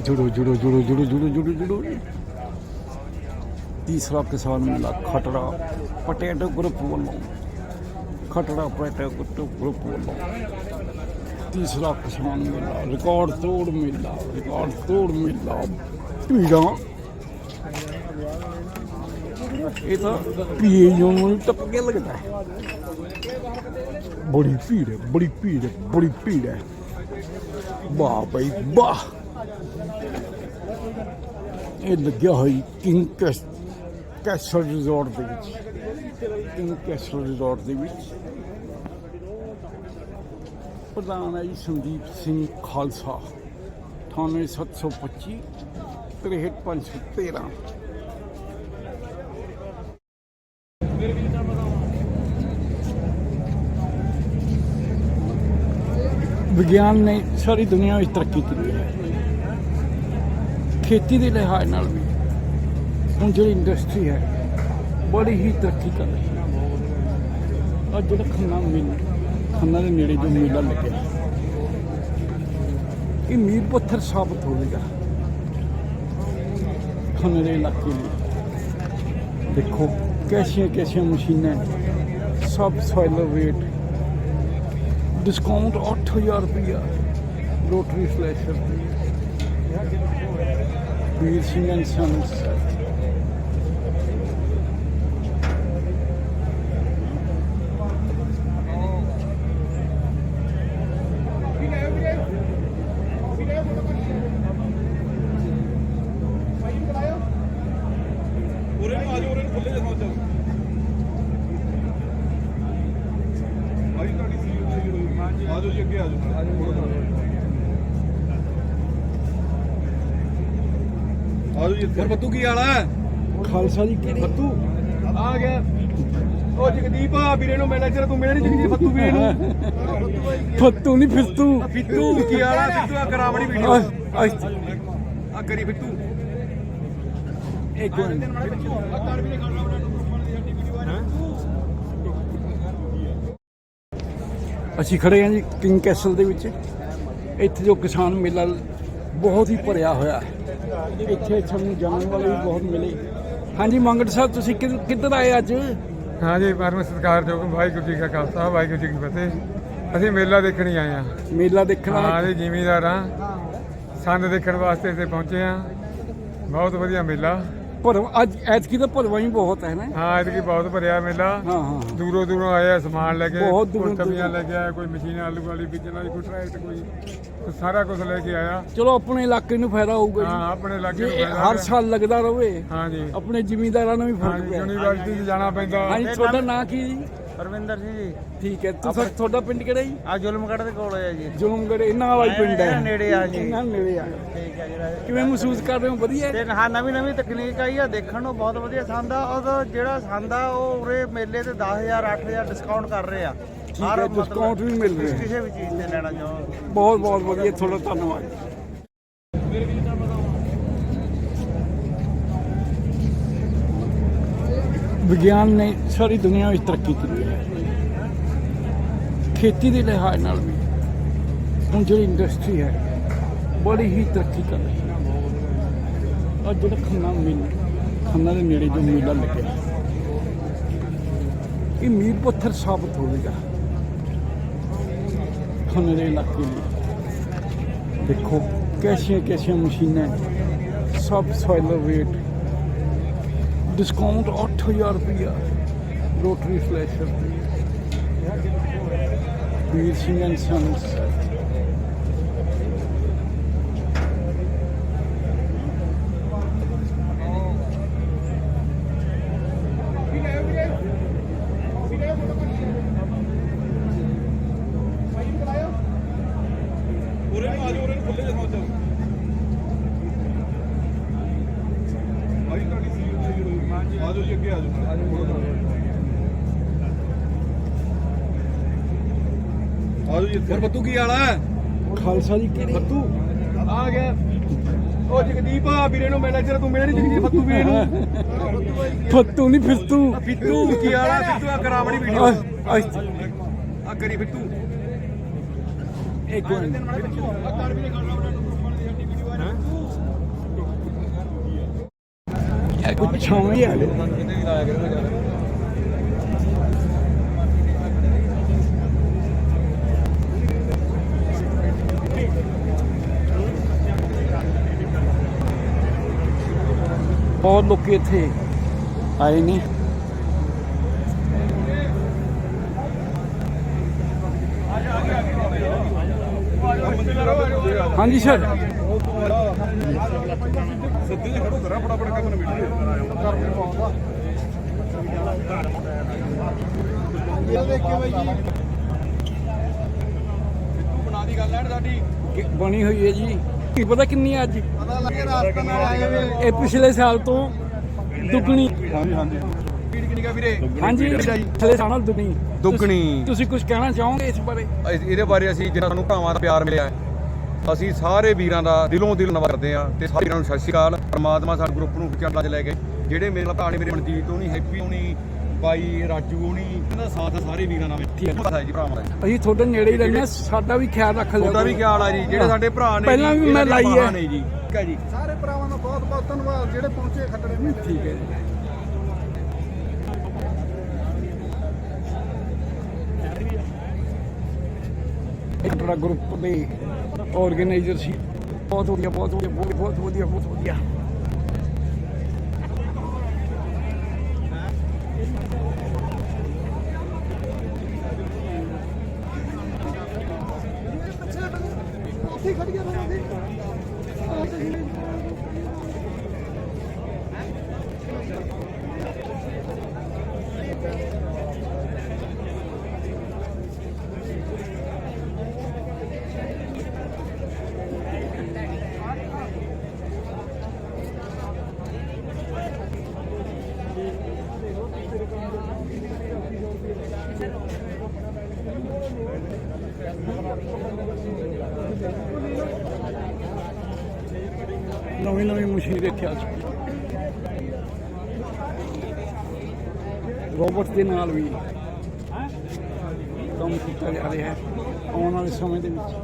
जुड़ो जुड़ो जुड़ो जुड़ो जुड़ो जुड़ो जुड़ो तीसरा किसान मेला Khatra potato group ਵੱਲੋਂ ਖਟੜਾ ਪਟੇਟੋ ਗਰੁੱਪ ਵੱਲੋਂ ਤੀਸਰਾ ਕਿਸਾਨ ਮੇਲਾ ਰਿਕਾਰਡ ਤੋੜ ਮੇਲਾ ਰਿਕਾਰਡ ਤੋੜ ਮੇਲਾ ਭੀੜਾਂ ਇਹ ਤਾਂ ਪੀਏ ਨੂੰ ਟੱਪ ਕੇ ਲੱਗਦਾ ਹੈ ਬੜੀ ਭੀੜ ਹੈ ਬੜੀ ਭੀੜ ਹੈ ਬੜੀ ਭੀੜ ਹੈ ਵਾਹ ਬਈ ਵਾਹ ਇਹ ਲੱਗਿਆ ਹੋਈ ਕਿੰਗ ਕੈਸ ਕੈਸਲ ਰਿਜ਼ੋਰਟ ਦੇ ਵਿੱਚ ਕਿੰਗ ਕੈਸਲ ਰਿਜ਼ੋਰਟ ਦੇ ਵਿੱਚ ਪ੍ਰਧਾਨ ਹੈ ਜੀ ਸੰਦੀਪ ਸਿੰਘ ਖਾਲਸਾ 98725 63513 ਵਿਗਿਆਨ ਨੇ ਸਾਰੀ ਦੁਨੀਆ ਵਿੱਚ ਤਰੱਕੀ ਕੀਤੀ ਹੈ ਖੇਤੀ ਦੇ ਲਿਹਾਜ਼ ਨਾਲ ਵੀ ਹੁਣ ਜਿਹੜੀ ਇੰਡਸਟਰੀ ਹੈ, ਬੜੀ ਹੀ ਤਰੱਕੀ ਕਰ ਰਹੀ ਹੈ। ਅੱਜ ਜਿਹੜਾ ਖੰਨਾ ਮੇਲਾ, ਖੰਨਾ ਦੇ ਨੇੜੇ ਜੋ ਮੇਲਾ ਲੱਗਿਆ, ਇਹ ਮੀਰ ਪੱਥਰ ਸਾਬਤ ਹੋਵੇਗਾ ਖੰਨੇ ਦੇ ਇਲਾਕੇ ਲਈ। ਦੇਖੋ, ਕੈਸੀਆਂ ਕੈਸੀਆਂ ਮਸ਼ੀਨਾਂ ਸਬ ਸੋਇਲਰ ਵੇਟ ਡਿਸਕਾਊਂਟ 8000 ਰੁਪਇਆ rotary flasher Veer Singh and sons ਉਰੇ ਨੂੰ ਆਜੋ ਉਰੇ ਨੂੰ ਖੁੱਲੇ ਜਿਹਾ ਸੌਂਚੋ ਆਈ ਤੁਹਾਡੀ ਸੀਟ ਤੇ ਹੋਈ ਆਜੋ ਜੀ ਅੱਗੇ ਆਜੋ ਆਜੋ ਜੀ ਇੱਥੇ ਬੱਤੂ ਕੀ ਹੈ ਖਾਲਸਾ ਜੀ ਕਿਹੜੇ ਬੱਤੂ ਆ ਗਿਆ। ਉਹ ਜਗਦੀਪ ਆ ਵੀਰੇ ਨੂੰ ਮੈਨੇਜਰ ਤੂੰ ਮੇਰੇ ਨਹੀਂ ਜਗਦੀਪ ਬੱਤੂ ਵੀਰੇ ਨੂੰ। ਫੱਤੂ ਨਹੀਂ ਫਿੱਤੂ। ਫਿੱਤੂ ਕੀ ਹੈ ਫਿੱਤੂ ਆ ਕਰਾਵੜੀ ਵੀਡੀਓ ਆ ਕਰੀ ਫਿੱਤੂ। ਇੱਕ ਮਿੰਟ। ਅਸੀਂ ਖੜੇ ਹਾਂ ਜੀ ਕਿੰਗ ਕੈਸਲ ਦੇ ਵਿੱਚ। ਇੱਥੇ ਜੋ ਕਿਸਾਨ ਮੇਲਾ ਬਹੁਤ ਹੀ ਭਰਿਆ ਹੋਇਆ। ਇੱਥੇ ਸਾਨੂੰ ਜਾਣ ਵਾਲੇ ਵੀ ਬਹੁਤ ਮਿਲੇ। ਹਾਂਜੀ ਮੰਗੜ ਸਾਹਿਬ ਤੁਸੀਂ ਕਿੱਧਰ ਆਏ ਅੱਜ? ਹਾਂ ਜੀ ਪਰਮ ਸਤਿਕਾਰਯੋਗ ਵਾਹਿਗੁਰੂ ਜੀ ਕਾ ਖਾਲਸਾ ਵਾਹਿਗੁਰੂ ਜੀ ਕੀ ਫਤਿਹ। ਅਸੀਂ ਮੇਲਾ ਦੇਖਣ ਹੀ ਆਏ ਹਾਂ। ਮੇਲਾ ਦੇਖਣਾ ਹਾਂ ਜੀ ਜ਼ਿਮੀਂਦਾਰ ਸੰਦ ਦੇਖਣ ਵਾਸਤੇ ਇੱਥੇ ਪਹੁੰਚੇ ਹਾਂ। ਬਹੁਤ ਵਧੀਆ ਮੇਲਾ। ਪਰ ਅੱਜ ਐਤਕੀ ਤਾਂ ਭਰਵਾਂ ਹੀ ਬਹੁਤ ਹੈ ਨਾ। ਹਾਂ ਇਤਕੀ ਬਹੁਤ ਭਰਿਆ ਮੇਲਾ। ਹਾਂ ਹਾਂ ਦੂਰੋਂ ਦੂਰੋਂ ਆਇਆ ਸਮਾਨ ਲੈ ਕੇ ਬਹੁਤ ਦੂਰੋਂ ਕੋਈ ਤਵੀਆਂ। ਲੈ ਕੇ ਆਇਆ ਕੋਈ ਮਸ਼ੀਨ ਆਲੂ ਵਾਲੀ ਬੀਜਣ ਵਾਲੀ ਕੋਈ ਟਰੈਕਟ ਕੋਈ ਸਾਰਾ ਕੁਝ ਲੈ ਕੇ ਆਇਆ। ਚਲੋ ਆਪਣੇ ਇਲਾਕੇ ਨੂੰ ਫਾਇਦਾ ਹੋਊਗਾ ਹਾਂ ਜੀ ਆਪਣੇ ਇਲਾਕੇ ਨੂੰ ਇਹ ਫਾਇਦਾ ਹਰ। ਸਾਲ ਲੱਗਦਾ ਰਵੇ ਹਾਂ ਜੀ। ਆਪਣੇ ਜ਼ਿਮੀਂਦਾਰਾਂ ਨੂੰ ਵੀ ਹਾਂ ਫ਼ਰਕ ਜੀ ਪਿਆ ਯੂਨੀਵਰਸਿਟੀ 'ਚ ਜਾਣਾ ਪੈਂਦਾ। ਹਾਂਜੀ ਤੁਹਾਡਾ ਨਾਂ ਕੀ ਜੀ? ਪਰਵਿੰਦਰ ਸਿੰਘ ਜੀ। ਠੀਕ ਹੈ ਤੁਸੀਂ ਤੁਹਾਡਾ ਪਿੰਡ ਕਿਹੜਾ ਜੀ? ਆ ਜ਼ੁਲਮਗੜ੍ਹ ਦੇ ਕੋਲ ਹੈ ਜੀ। ਜੁਲਮਗੜ ਇਹਨਾਂ ਵਾਲਾ ਹੀ ਪਿੰਡ ਹੈ। ਨੇੜੇ ਆ ਜੀ। ਇਹਨਾਂ ਨੇੜੇ ਆ। ਠੀਕ ਹੈ ਜਿਹੜਾ ਕਿਵੇਂ ਮਹਿਸੂਸ ਕਰ ਰਹੇ ਹੋ? ਵਧੀਆ? ਤੇ ਹਾਂ ਨਵੀਂ ਨਵੀਂ ਤਕਨੀਕ ਆਈ ਆ ਦੇਖਣ ਨੂੰ ਬਹੁਤ ਵਧੀਆ ਸੰਦ ਆ। ਉਹਦਾ ਜਿਹੜਾ ਸੰਦ ਆ ਉਹ ਉਰੇ ਮੇਲੇ ਤੇ 10000 8000 ਡਿਸਕਾਊਂਟ ਕਰ ਰਹੇ ਆ। ਠੀਕ ਹੈ, discount ਵੀ ਮਿਲ ਰਿਹਾ। ਕਿਸੇ ਵੀ ਚੀਜ਼ ਤੇ ਲੈਣਾ ਚਾਹੋ। ਬਹੁਤ ਬਹੁਤ ਵਧੀਆ ਤੁਹਾਡਾ ਧੰਨਵਾਦ। ਵਿਗਿਆਨ ਨੇ ਸਾਰੀ ਦੁਨੀਆ ਵਿੱਚ ਤਰੱਕੀ ਕੀਤੀ। ਖੇਤੀ ਦੇ ਲਿਹਾਜ਼ ਨਾਲ ਵੀ। ਹੁਣ ਜਿਹੜੀ ਇੰਡਸਟਰੀ ਹੈ, ਬੜੀ ਹੀ ਤਰੱਕੀ ਕਰ ਰਹੀ ਹੈ। ਅੱਜ ਜਿਹੜਾ ਖੰਨਾ ਮੇਲਾ ਖੰਨਾ ਦੇ ਨੇੜੇ ਜੋ ਮੇਲਾ ਲੱਗਿਆ। ਇਹ ਮੀਰ ਪੱਥਰ ਸਾਬਤ ਹੋਵੇਗਾ ਖੰਨੇ ਦੇ ਇਲਾਕੇ ਲਈ ਦੇਖੋ, ਕੈਸੀਆਂ ਕੈਸੀਆਂ ਮਸ਼ੀਨਾਂ ਸਬ ਸੋਇਲਰ ਵੇਟ ਡਿਸਕਾਊਂਟ 8000 ਰੁਪਇਆ rotary flasher Veer Singh and sons ਉਰੇ ਨੂੰ ਆਜੋ ਉਰੇ ਨੂੰ ਖੁੱਲੇ ਜਿਹਾ ਸੌਂਚੋ ਆਜੋ ਜੀ ਇੱਥੇ। ਬੱਤੂ ਕੀ ਵਾਲਾ ਖਾਲਸਾ ਜੀ ਬੱਤੂ ਆ ਗਿਆ। ਉਹ ਜਗਦੀਪ ਆ ਵੀਰੇ ਨੂੰ ਮੈਨੇਜਰ ਤੂੰ ਮੇਰੇ ਨਹੀਂ ਜਗਦੀਪ ਫੱਤੂ ਵੀਰੇ ਨੂੰ। ਫੱਤੂ ਨਹੀਂ ਫਿੱਤੂ। ਫਿੱਤੂ ਕੀ ਵਾਲਾ ਫਿੱਤੂ ਆ? ਕਰਾਵੜੀ ਵੀਡੀਓ ਆ ਕਰੀ ਫਿੱਤੂ ਇੱਕ ਮਿੰਟ ਆ ਕਰ ਵੀਰੇ ਗੱਲ ਆਪਣਾ ਪ੍ਰੋਫਾਈਲ ਦੀ ਹੱਡੀ ਵੀਡੀਓ ਆ। ਰਿਹਾ ਤੂੰ ਇਹ ਕੁਛ ਹੋਈ ਹੈ ਬਹੁਤ ਲੋਕੀ ਇੱਥੇ ਆਏ ਨੇ। ਹਾਂਜੀ ਸਰ ਸਿੱਧੇ ਜਿਹਾ ਖੜੋ ਕਰਾ ਫਟਾਫਟ ਕੰਮ ਨੂੰ ਵੀਡੀਓ ਦੇਖਿਓ ਬਾਈ ਜੀ ਤੂੰ ਬਣਾ ਦੀ ਗੱਲ ਐ ਸਾਡੀ ਬਣੀ ਹੋਈ ਹੈ ਜੀ। ਕੀ ਪਤਾ ਕਿੰਨੀ ਹੈ ਅੱਜ? ਇਹ ਪਿਛਲੇ ਸਾਲ ਤੋਂ ਦੁੱਗਣੀ। ਹਾਂਜੀ ਹਾਂਜੀ। ਸਪੀਡ ਕਿੰਨੀ ਕਾ ਵੀਰੇ? ਹਾਂਜੀ। ਪਿਛਲੇ ਸਾਲ ਨਾਲ ਦੁੱਗਣੀ। ਦੁੱਗਣੀ। ਤੁਸੀਂ- ਕੁਝ ਕਹਿਣਾ ਚਾਹੋਗੇ ਇਸ ਬਾਰੇ? ਇਹਦੇ ਬਾਰੇ ਅਸੀਂ ਜਿਹੜਾ ਸਾਨੂੰ ਭਰਾਵਾਂ ਦਾ ਪਿਆਰ ਮਿਲਿਆ ਹੈ ਅਸੀਂ ਸਾਰੇ ਵੀਰਾਂ ਦਾ ਦਿਲੋਂ ਦਿਲ ਧੰਨਵਾਦ ਕਰਦੇ ਹਾਂ ਤੇ ਸਾਰੇ ਵੀਰਾਂ ਨੂੰ ਸਤਿ ਸ਼੍ਰੀ ਅਕਾਲ। ਪਰਮਾਤਮਾ ਸਾਡੇ ਗਰੁੱਪ ਨੂੰ ਚੜ੍ਹਲਾ 'ਚ ਲੈ ਗਏ ਜਿਹੜੇ ਮੇਰੇ ਨਾਲ ਭਰਾ ਨੇ ਮੇਰੇ ਮਨਜੀਤ ਹੋਣੀ ਹੈਪੀ ਹੋਣੀ ਬਾਈ ਰਾਜੂ ਹੋਣੀ ਇਹਨਾਂ ਦਾ ਸਾਥ ਸਾਰੇ ਵੀਰਾਂ ਨਾਲ ਠੀਕ ਹੈ। ਪਤਾ ਹੈ ਜੀ ਭਰਾਵਾਂ ਦਾ। ਅਸੀਂ ਤੁਹਾਡੇ ਨੇੜੇ ਹੀ ਰਹਿੰਦੇ ਹਾਂ ਸਾਡਾ ਵੀ ਖਿਆਲ ਰੱਖ ਲਿਓ। ਤੁਹਾਡਾ ਵੀ ਹਾਲ ਆ ਜੀ ਜਿਹੜੇ ਸਾਡੇ ਭਰਾ ਨੇ ਪਹਿਲਾਂ ਵੀ ਮੈਂ ਲਾਈ ਹੈ। ਜੀ। ਠੀਕ ਹੈ ਜੀ। ਸਾਰੇ ਭਰਾਵਾਂ ਦਾ ਬਹੁਤ ਬਹੁਤ ਧੰਨਵਾਦ ਜਿਹੜੇ ਪਹੁੰਚੇ ਖੱਟੜੇ ਮੇਲੇ ਠੀਕ ਹੈ। ਜੀ ਇੰਟਰਾ ਗਰੁੱਪ ਦੇ ਆਰਗੇਨਾਈਜ਼ਰ ਸੀ। ਬਹੁਤ ਵਧੀਆ ਬਹੁਤ ਵਧੀਆ ਬਹੁਤ ਬਹੁਤ ਵਧੀਆ ਬਹੁਤ ਵਧੀਆ ਉੱਥੇ ਖੜੀ ਆ ਨਵੀਂ ਨਵੀਂ ਦੇਖਿਆ ਰੋਬੋਟ ਦੇ ਨਾਲ ਵੀ ਕੰਮ ਕੀਤਾ ਜਾ ਰਿਹਾ ਹੈ ਆਉਣ ਵਾਲੇ ਸਮੇਂ ਦੇ ਵਿੱਚ।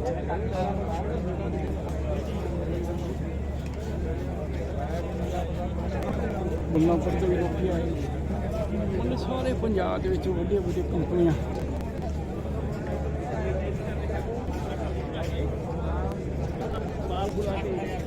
ਬੰਨਾਪੁਰ ਤੋਂ ਵੀ ਲੋਕੀ ਆਏ। ਨੇ ਸਾਰੇ ਪੰਜਾਬ ਦੇ ਵਿੱਚ ਵੱਡੀਆਂ ਵੱਡੀਆਂ ਕੰਪਨੀਆਂ ਪੀਤ ਵਾਲੇ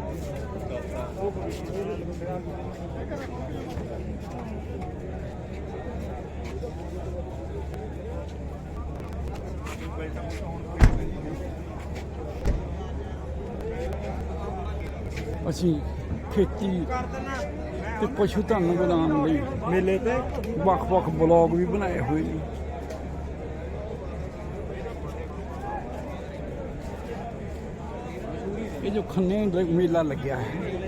ਅਸੀਂ ਖੇਤੀ ਤੇ ਪਸ਼ੂ ਧਨ ਵਧਾਉਣ ਲਈ ਮੇਲੇ ਤੇ ਵੱਖ-ਵੱਖ ਬਲੌਗ ਵੀ ਬਣਾਏ ਹੋਏ ਨੇ। ਇਹ ਜੋ ਖੰਨੇ ਮੇਲਾ ਲੱਗਿਆ ਹੈ।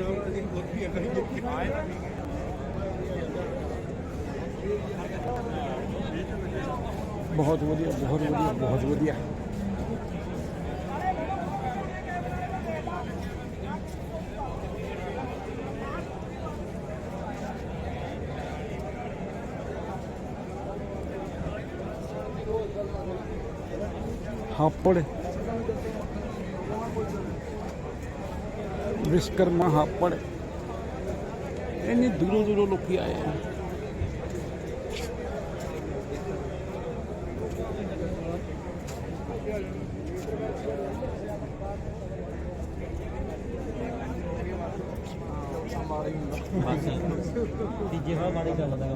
ਬਹੁਤ ਵਧੀਆ ਬਹੁਤ ਵਧੀਆ ਬਹੁਤ ਵਧੀਆ। ਹਾਪੜ ਵਿਸ਼ਕਰਮਾ ਹਾਪੜ ਇੰਨੀ ਦੂਰੋਂ ਦੂਰੋਂ ਲੋਕੀ ਆਏ ਆ। ਤੀਜੇ ਵਾਰ ਮਾੜੀ ਚੱਲਦਾ